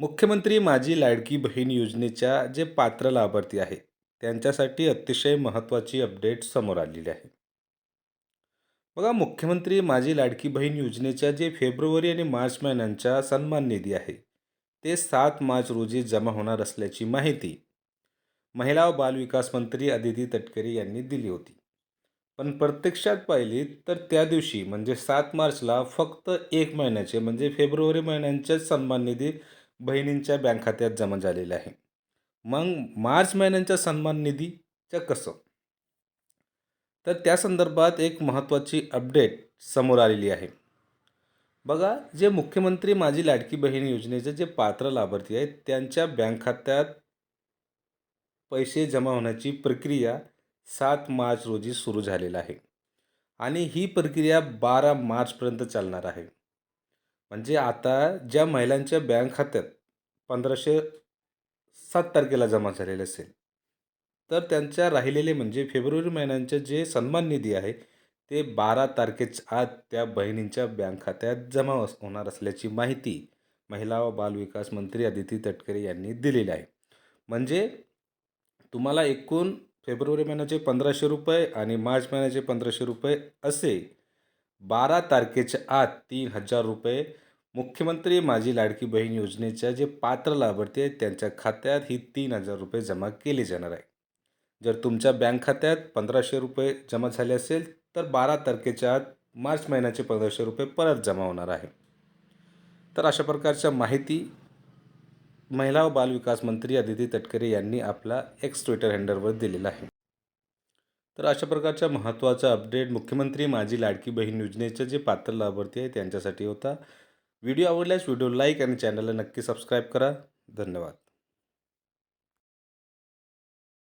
मुख्यमंत्री माझी लाडकी बहीण योजनेच्या जे पात्र लाभार्थी आहेत त्यांच्यासाठी अतिशय महत्त्वाची अपडेट समोर आलेली आहे. बघा मुख्यमंत्री माझी लाडकी बहीण योजनेच्या जे फेब्रुवारी आणि मार्च महिन्यांच्या सन्मान निधी आहे ते सात मार्च रोजी जमा होणार असल्याची माहिती महिला व बालविकास मंत्री अदिती तटकरे यांनी दिली होती. पण प्रत्यक्षात पाहिली तर त्या दिवशी म्हणजे सात मार्चला फक्त एक महिन्याचे म्हणजे फेब्रुवारी महिन्यांचेच सन्मान निधी बहिणींच्या बँक खात्यात जमा झालेले आहे. मग मार्च महिन्यांच्या सन्मान निधीचं कसं? तर त्या संदर्भात एक महत्त्वाची अपडेट समोर आलेली आहे. बघा जे मुख्यमंत्री माझी लाडकी बहीण योजनेचे जे पात्र लाभार्थी आहेत त्यांच्या बँक खात्यात पैसे जमा होण्याची प्रक्रिया सात मार्च रोजी सुरू झालेला आहे. आणि ही प्रक्रिया बारा मार्चपर्यंत चालणार आहे. म्हणजे आता ज्या महिलांच्या बँक खात्यात पंधराशे सात तारखेला जमा झालेले असेल. तर त्यांच्या राहिलेले म्हणजे फेब्रुवारी महिन्यांचे जे सन्मान निधी आहे ते बारा तारखेच्या आत त्या बहिणींच्या बँक खात्यात जमा होणार असल्याची माहिती महिला व बालविकास मंत्री आदिती तटकरे यांनी दिलेली आहे. म्हणजे तुम्हाला एकूण फेब्रुवारी महिन्याचे पंधराशे रुपये आणि मार्च महिन्याचे पंधराशे रुपये असे बारा तारखेच्या आत तीन हजार रुपये मुख्यमंत्री माझी लाडकी बहीण योजनेच्या जे पात्र लाभार्थी आहेत त्यांच्या खात्यात ही तीन हजार रुपये जमा केले जाणार आहे जर तुमच्या बँक खात्यात पंधराशे रुपये जमा झाले असेल तर बारा तारखेच्या आत मार्च महिन्याचे पंधराशे रुपये परत जमा होणार आहे. तर अशा प्रकारच्या माहिती महिला व बालविकास मंत्री अदिती तटकरे यांनी आपला एक्स ट्विटर हँडलवर दिलेला आहे. तर अशा प्रकारच्या महत्त्वाचा अपडेट मुख्यमंत्री माझी लाडकी बहीण योजनेचे जे पात्र लाभार्थी आहे त्यांच्यासाठी होता. व्हिडिओ आवडल्यास व्हिडिओ लाईक आणि चॅनलला नक्की सबस्क्राईब करा. धन्यवाद.